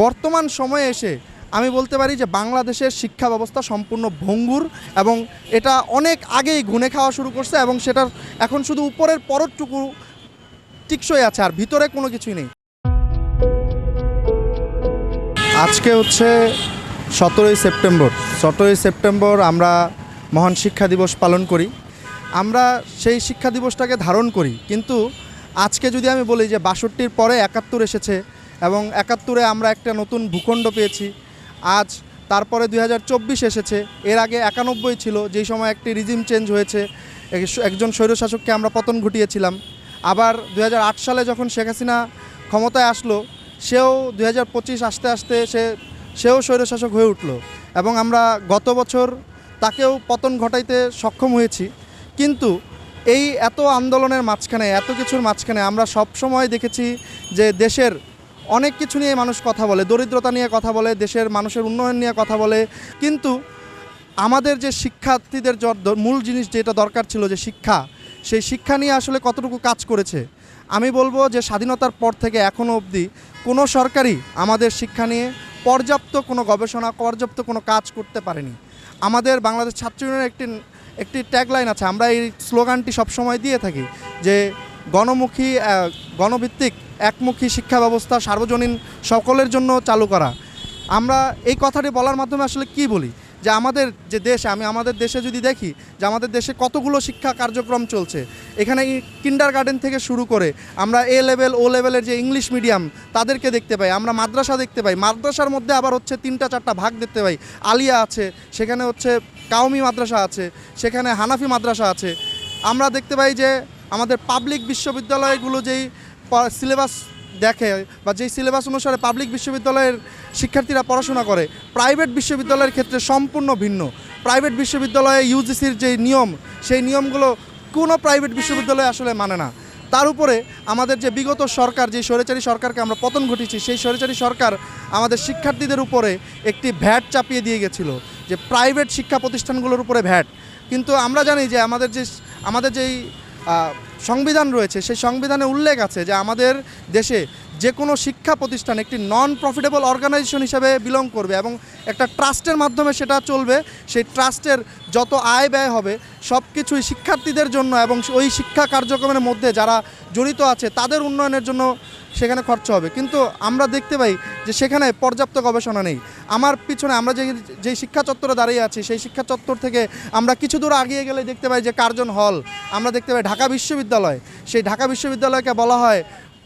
বর্তমান সময়ে এসে আমি বলতে পারি যে বাংলাদেশের শিক্ষা ব্যবস্থা সম্পূর্ণ ভঙ্গুর এবং এটা অনেক আগেই গুনে খাওয়া শুরু করছে এবং সেটার এখন শুধু উপরের পরটুকু টিকসই আছে, আর ভিতরে কোনো কিছুই নেই। আজকে হচ্ছে সতেরোই সেপ্টেম্বর। সতেরোই সেপ্টেম্বর আমরা মহান শিক্ষা দিবস পালন করি। আমরা সেই শিক্ষা দিবসটাকে ধারণ করি। কিন্তু আজকে যদি আমি বলি যে বাষট্টির পরে একাত্তর এসেছে এবং একাত্তরে আমরা একটা নতুন ভূখণ্ড পেয়েছি। আজ তারপরে দুই হাজার চব্বিশ এসেছে। এর আগে একানব্বই ছিল, যেই সময় একটি রিজিম চেঞ্জ হয়েছে। একজন স্বৈরশাসককে আমরা পতন ঘটিয়েছিলাম। আবার দু হাজার আট সালে যখন শেখ হাসিনা ক্ষমতায় আসলো, সেও দুই আসতে আসতে সে, সেও স্বৈরশাসক হয়ে উঠল এবং আমরা গত বছর তাকেও পতন ঘটাইতে সক্ষম হয়েছি। কিন্তু এই এত আন্দোলনের মাঝখানে, এত কিছুর মাঝখানে আমরা সব সময় দেখেছি যে দেশের অনেক কিছু নিয়ে মানুষ কথা বলে, দরিদ্রতা নিয়ে কথা বলে, দেশের মানুষের উন্নয়ন নিয়ে কথা বলে। কিন্তু আমাদের যে শিক্ষার্থীদের মূল জিনিস যেটা দরকার ছিল যে শিক্ষা, সেই শিক্ষা নিয়ে আসলে কতটুকু কাজ করেছে? আমি বলব যে স্বাধীনতার পর থেকে এখনও অবধি কোনো সরকারই আমাদের শিক্ষা নিয়ে পর্যাপ্ত কোনো গবেষণা, পর্যাপ্ত কোনো কাজ করতে পারেনি। আমাদের বাংলাদেশ ছাত্র ইউনিয়নের একটি একটি ট্যাগলাইন আছে, আমরা এই স্লোগানটি সবসময় দিয়ে থাকি যে গণমুখী গণভিত্তিক একমুখী শিক্ষা ব্যবস্থা সার্বজনীন সকলের জন্য চালু করা। আমরা এই কথাটি বলার মাধ্যমে আসলে কি বলি? যে আমাদের যে দেশ, আমি আমাদের দেশে যদি দেখি যে আমাদের দেশে কতগুলো শিক্ষা কার্যক্রম চলছে, এখানে কিন্ডার গার্ডেন থেকে শুরু করে আমরা এ লেভেল ও লেভেলের যে ইংলিশ মিডিয়াম তাদেরকে দেখতে পাই। আমরা মাদ্রাসা দেখতে পাই। মাদ্রাসার মধ্যে আবার হচ্ছে তিনটা, চারটা ভাগ দেখতে পাই। আলিয়া আছে, সেখানে হচ্ছে কাউমি মাদ্রাসা আছে, সেখানে হানাফি মাদ্রাসা আছে। আমরা দেখতে পাই যে আমাদের পাবলিক বিশ্ববিদ্যালয়গুলো যেই সিলেবাস দেখে বা যেই সিলেবাস অনুসারে পাবলিক বিশ্ববিদ্যালয়ের শিক্ষার্থীরা পড়াশোনা করে, প্রাইভেট বিশ্ববিদ্যালয়ের ক্ষেত্রে সম্পূর্ণ ভিন্ন। প্রাইভেট বিশ্ববিদ্যালয়ে ইউজিসির যে নিয়ম, সেই নিয়মগুলো কোনো প্রাইভেট বিশ্ববিদ্যালয় আসলে মানে না। তার উপরে আমাদের যে বিগত সরকার যে স্বৈরাচারী সরকারকে আমরা পতন ঘটিয়েছি, সেই স্বৈরাচারী সরকার আমাদের শিক্ষার্থীদের উপরে একটি ভ্যাট চাপিয়ে দিয়ে গেছিল যে প্রাইভেট শিক্ষা প্রতিষ্ঠানগুলোর উপরে ভ্যাট। কিন্তু আমরা জানি যে আমাদের যে, আমাদের যেই সংবিধান রয়েছে, সেই সংবিধানে উল্লেখ আছে যে আমাদের দেশে যে কোনো শিক্ষা প্রতিষ্ঠান একটি নন প্রফিটেবল অর্গানাইজেশন হিসেবে বিলং করবে এবং একটা ট্রাস্টের মাধ্যমে সেটা চলবে। সেই ট্রাস্টের যত আয় ব্যয় হবে সব কিছুই শিক্ষার্থীদের জন্য এবং ওই শিক্ষা কার্যক্রমের মধ্যে যারা জড়িত আছে, তাদের উন্নয়নের জন্য সেখানে খরচ হবে। কিন্তু আমরা দেখতে পাই যে সেখানে পর্যাপ্ত গবেষণা নেই। আমার পিছনে আমরা যে যেই শিক্ষা চত্বরে দাঁড়িয়ে আছি, সেই শিক্ষা চত্বর থেকে আমরা কিছু দূর আগিয়ে গেলে দেখতে পাই যে কার্জন হল। আমরা দেখতে পাই ঢাকা বিশ্ববিদ্যালয়। সেই ঢাকা বিশ্ববিদ্যালয়কে বলা হয়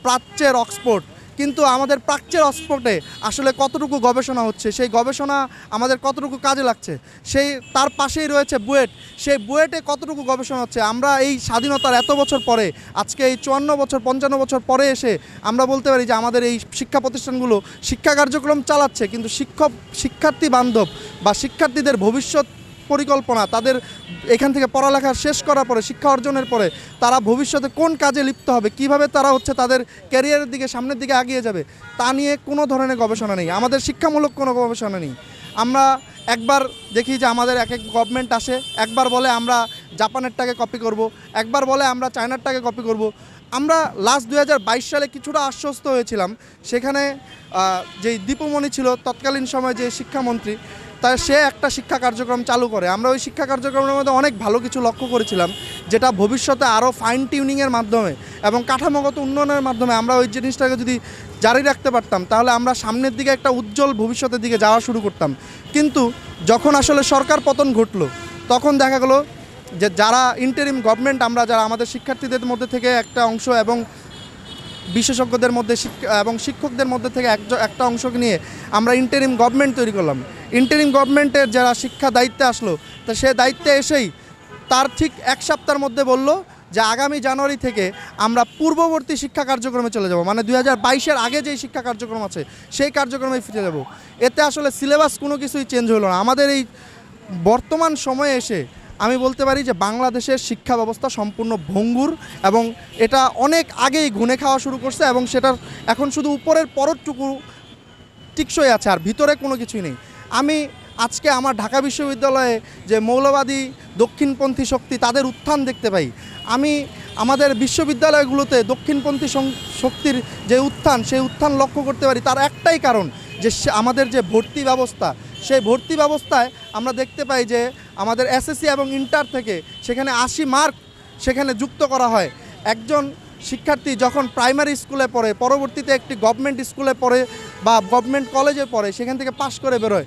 প্রাচ্যের অক্সফোর্ড। কিন্তু আমাদের প্রাচ্যের অক্সফোর্ডে আসলে কতটুকু গবেষণা হচ্ছে, সেই গবেষণা আমাদের কতটুকু কাজে লাগছে, সেই তার পাশেই রয়েছে বুয়েট, সেই বুয়েটে কতটুকু গবেষণা হচ্ছে, আমরা এই স্বাধীনতার এত বছর পরে, আজকে এই চুয়ান্ন বছর, পঞ্চান্ন বছর পরে এসে আমরা বলতে পারি যে আমাদের এই শিক্ষা প্রতিষ্ঠানগুলো শিক্ষা কার্যক্রম চালাচ্ছে, কিন্তু শিক্ষক, শিক্ষার্থী বান্ধব বা শিক্ষার্থীদের ভবিষ্যৎ পরিকল্পনা, তাদের এখান থেকে পড়ালেখা শেষ করার পরে, শিক্ষা অর্জনের পরে তারা ভবিষ্যতে কোন কাজে লিপ্ত হবে, কীভাবে তারা হচ্ছে তাদের ক্যারিয়ারের দিকে, সামনের দিকে আগিয়ে যাবে, তা নিয়ে কোনো ধরনের গবেষণা নেই। আমাদের শিক্ষামূলক কোনো গবেষণা নেই। আমরা একবার দেখি যে আমাদের এক এক গভর্নমেন্ট আসে, একবার বলে আমরা জাপানেরটাকে কপি করব, একবার বলে আমরা চায়নারটাকে কপি করব। আমরা লাস্ট দু হাজার বাইশ সালে কিছুটা আশ্বস্ত হয়েছিলাম। সেখানে যেই দীপুমণি ছিল, তৎকালীন সময় যে শিক্ষামন্ত্রী তা সে একটা শিক্ষা কার্যক্রম চালু করে। আমরা ওই শিক্ষা কার্যক্রমের মধ্যে অনেক ভালো কিছু লক্ষ্য করেছিলাম, যেটা ভবিষ্যতে আরও ফাইন টিউনিংয়ের মাধ্যমে এবং কাঠামোগত উন্নয়নের মাধ্যমে আমরা ওই জিনিসটাকে যদি জারি রাখতে পারতাম, তাহলে আমরা সামনের দিকে একটা উজ্জ্বল ভবিষ্যতের দিকে যাওয়া শুরু করতাম। কিন্তু যখন আসলে সরকার পতন ঘটলো, তখন দেখা গেলো যে যারা ইন্টারিম গভর্নমেন্ট আমরা যারা আমাদের শিক্ষার্থীদের মধ্যে থেকে একটা অংশ এবং বিশেষজ্ঞদের মধ্যে এবং শিক্ষকদের মধ্যে থেকে একটা অংশকে নিয়ে আমরা ইন্টারিম গভর্নমেন্ট তৈরি করলাম। ইন্টারিম গভর্নমেন্টের যারা শিক্ষা দায়িত্বে আসলো, তা সে দায়িত্বে এসেই তার ঠিক এক সপ্তাহের মধ্যে বলল যে আগামী জানুয়ারি থেকে আমরা পূর্ববর্তী শিক্ষা কার্যক্রমে চলে যাব। মানে দুই হাজার বাইশের আগে যেই শিক্ষা কার্যক্রম আছে, সেই কার্যক্রমে ফিরে যাব। এতে আসলে সিলেবাস কোনো কিছুই চেঞ্জ হলো না। আমাদের এই বর্তমান সময়ে এসে আমি বলতে পারি যে বাংলাদেশের শিক্ষা ব্যবস্থা সম্পূর্ণ ভঙ্গুর এবং এটা অনেক আগেই গুনে খাওয়া শুরু করছে এবং সেটার এখন শুধু উপরের পরটুকু টিকসই আছে আর ভিতরে কোনো কিছুই নেই। আমি আজকে আমার ঢাকা বিশ্ববিদ্যালয়ে যে মৌলবাদী দক্ষিণপন্থী শক্তি তাদের উত্থান দেখতে পাই। আমি আমাদের বিশ্ববিদ্যালয়গুলোতে দক্ষিণপন্থী শক্তির যে উত্থান, সেই উত্থান লক্ষ্য করতে পারি। তার একটাই কারণ যে আমাদের যে ভর্তি ব্যবস্থা, সেই ভর্তি ব্যবস্থায় আমরা দেখতে পাই যে আমাদের এসএসসি এবং ইন্টার থেকে সেখানে আশি মার্ক সেখানে যুক্ত করা হয়। একজন শিক্ষার্থী যখন প্রাইমারি স্কুলে পড়ে, পরবর্তীতে একটি গভর্নমেন্ট স্কুলে পড়ে বা গভর্নমেন্ট কলেজে পড়ে, সেখান থেকে পাশ করে বেরোয়।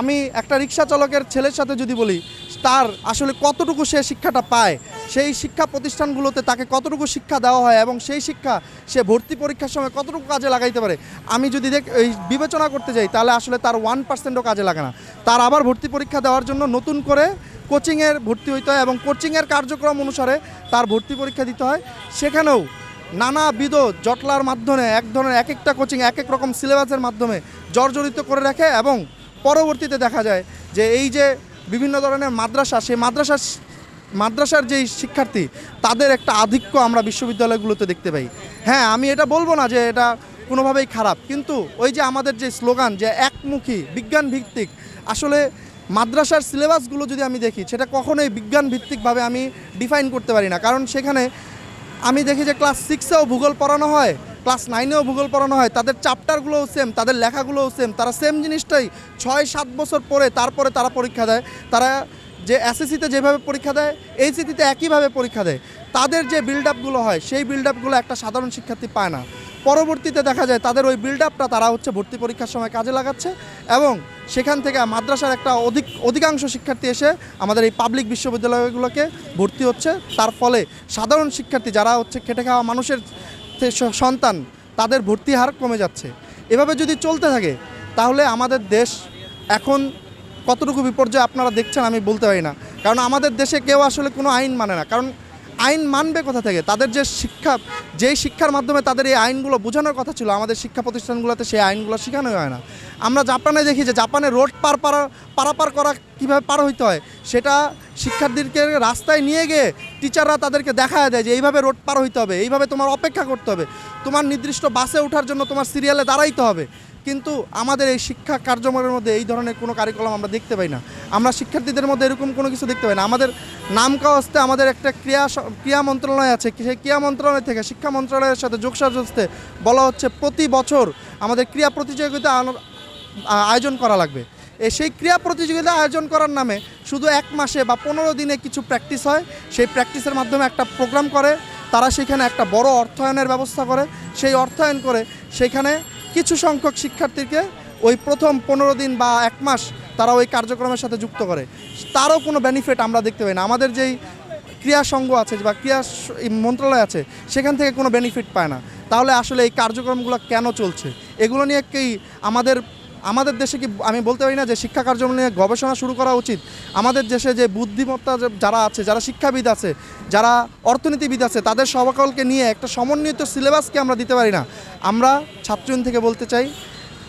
আমি একটা রিক্সা চালকের ছেলের সাথে যদি বলি, তার আসলে কতটুকু সে শিক্ষাটা পায়? সেই শিক্ষা প্রতিষ্ঠানগুলোতে তাকে কতটুকু শিক্ষা দেওয়া হয় এবং সেই শিক্ষা সে ভর্তি পরীক্ষার সময় কতটুকু কাজে লাগাইতে পারে, আমি যদি দেখ এই বিবেচনা করতে যাই, তাহলে আসলে তার ওয়ান পার্সেন্টও কাজে লাগে না। তার আবার ভর্তি পরীক্ষা দেওয়ার জন্য নতুন করে কোচিংয়ের ভর্তি হইতে হয় এবং কোচিংয়ের কার্যক্রম অনুসারে তার ভর্তি পরীক্ষা দিতে হয়। সেখানেও নানাবিধ জটলার মাধ্যমে, এক ধরনের এক একটা কোচিং এক এক রকম সিলেবাসের মাধ্যমে জর্জরিত করে রাখে এবং পরবর্তীতে দেখা যায় যে এই যে বিভিন্ন ধরনের মাদ্রাসা, সেই মাদ্রাসা মাদ্রাসার যেই শিক্ষার্থী, তাদের একটা আধিক্য আমরা বিশ্ববিদ্যালয়গুলোতে দেখতে পাই। হ্যাঁ আমি এটা বলব না যে এটা কোনোভাবেই খারাপ, কিন্তু ওই যে আমাদের যে স্লোগান যে একমুখী বিজ্ঞান ভিত্তিক আসলে মাদ্রাসার সিলেবাসগুলো যদি আমি দেখি, সেটা কখনোই বিজ্ঞান ভিত্তিকভাবে আমি ডিফাইন করতে পারি না। কারণ সেখানে আমি দেখি যে ক্লাস সিক্সেও ভূগোল পড়ানো হয় ক্লাস নাইনেও ভূগোল পড়ানো হয়, তাদের চ্যাপ্টারগুলোও সেম তাদের লেখাগুলোও সেম তারা সেম জিনিসটাই ছয় সাত বছর পরে তারপরে তারা পরীক্ষা দেয়। তারা যে এসএসসিতে যেভাবে পরীক্ষা দেয় এইচএসিতে একইভাবে পরীক্ষা দেয়। তাদের যে বিল্ড আপগুলো হয়, সেই বিল্ড আপগুলো একটা সাধারণ শিক্ষার্থী পায় না। পরবর্তীতে দেখা যায় তাদের ওই বিল্ড আপটা তারা হচ্ছে ভর্তি পরীক্ষার সময় কাজে লাগাচ্ছে এবং সেখান থেকে মাদ্রাসার একটা অধিক, অধিকাংশ শিক্ষার্থী এসে আমাদের এই পাবলিক বিশ্ববিদ্যালয়গুলোকে ভর্তি হচ্ছে। তার ফলে সাধারণ শিক্ষার্থী যারা হচ্ছে খেটে খাওয়া মানুষের সন্তান, তাদের ভর্তি হার কমে যাচ্ছে। এভাবে যদি চলতে থাকে, তাহলে আমাদের দেশ এখন কতটুকু বিপর্যয় আপনারা দেখছেন আমি বলতে পারি না। কারণ আমাদের দেশে কেউ আসলে কোনো আইন মানে না। কারণ আইন মানবে কোথা থেকে? তাদের যে শিক্ষা, যেই শিক্ষার মাধ্যমে তাদের এই আইনগুলো বোঝানোর কথা ছিল, আমাদের শিক্ষা প্রতিষ্ঠানগুলোতে সেই আইনগুলো শেখানো হয় না। আমরা জাপানে দেখি যে জাপানে রোড পার পারা, পারাপার করা কীভাবে পার হইতে হয়, সেটা শিক্ষার্থীদেরকে রাস্তায় নিয়ে গিয়ে টিচাররা তাদেরকে দেখা দেয় যে এইভাবে রোড পার হইতে হবে, এইভাবে তোমার অপেক্ষা করতে হবে। তোমার নির্দিষ্ট বাসে ওঠার জন্য তোমার সিরিয়ালে দাঁড়াইতে হবে। কিন্তু আমাদের এই শিক্ষা কার্যক্রমের মধ্যে এই ধরনের কোনো কারিকুলাম আমরা দেখতে পাই না। আমরা শিক্ষার্থীদের মধ্যে এরকম কোনো কিছু দেখতে পাই না। আমাদের নাম কাওয়াস্তে আমাদের একটা ক্রিয়া ক্রিয়া মন্ত্রণালয় আছে। সেই ক্রিয়া মন্ত্রণালয় থেকে, শিক্ষা মন্ত্রণালয়ের সাথে যোগসাজস্তে বলা হচ্ছে প্রতি বছর আমাদের ক্রিয়া প্রতিযোগিতা আয়োজন করা লাগবে। সেই ক্রিয়া প্রতিযোগিতা আয়োজন করার নামে শুধু এক মাসে বা পনেরো দিনে কিছু প্র্যাকটিস হয়। সেই প্র্যাকটিসের মাধ্যমে একটা প্রোগ্রাম করে। তারা সেখানে একটা বড় অর্থায়নের ব্যবস্থা করে। সেই অর্থায়ন করে সেখানে কিছু সংখ্যক শিক্ষার্থীকে ওই প্রথম পনেরো দিন বা এক মাস তারা ওই কার্যক্রমের সাথে যুক্ত করে। তারও কোনো বেনিফিট আমরা দেখতে পাই না। আমাদের যেই ক্রিয়া সংঘ আছে বা ক্রিয়া মন্ত্রণালয় আছে, সেখান থেকে কোনো বেনিফিট পায় না। তাহলে আসলে এই কার্যক্রমগুলো কেন চলছে? এগুলো নিয়ে কি আমাদের আমাদের দেশে কি, আমি বলতে পারি না যে শিক্ষা কার্যক্রম নিয়ে গবেষণা শুরু করা উচিত। আমাদের দেশে যে বুদ্ধিমত্তা যারা আছে, যারা শিক্ষাবিদ আছে, যারা অর্থনীতিবিদ আছে, তাদের সকলকে নিয়ে একটা সমন্বিত সিলেবাসকে আমরা দিতে পারি না। আমরা ছাত্রীন থেকে বলতে চাই,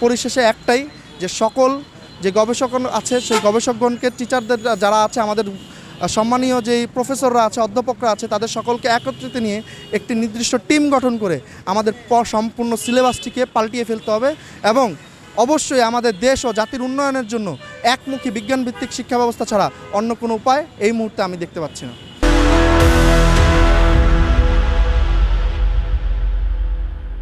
পরিশেষে একটাই যে সকল যে গবেষক আছে, সেই গবেষকগণকে টিচারদের যারা আছে, আমাদের সম্মানীয় যেই প্রফেসররা আছে, অধ্যাপকরা আছে, তাদের সকলকে একত্রিত নিয়ে একটি নির্দিষ্ট টিম গঠন করে আমাদের সম্পূর্ণ সিলেবাসটিকে পাল্টিয়ে ফেলতে হবে এবং অবশ্যই আমাদের দেশ ও জাতির উন্নয়নের জন্য একমুখী বিজ্ঞানভিত্তিক শিক্ষা ব্যবস্থা ছাড়া অন্য কোনো উপায় এই মুহূর্তে আমি দেখতে পাচ্ছি না।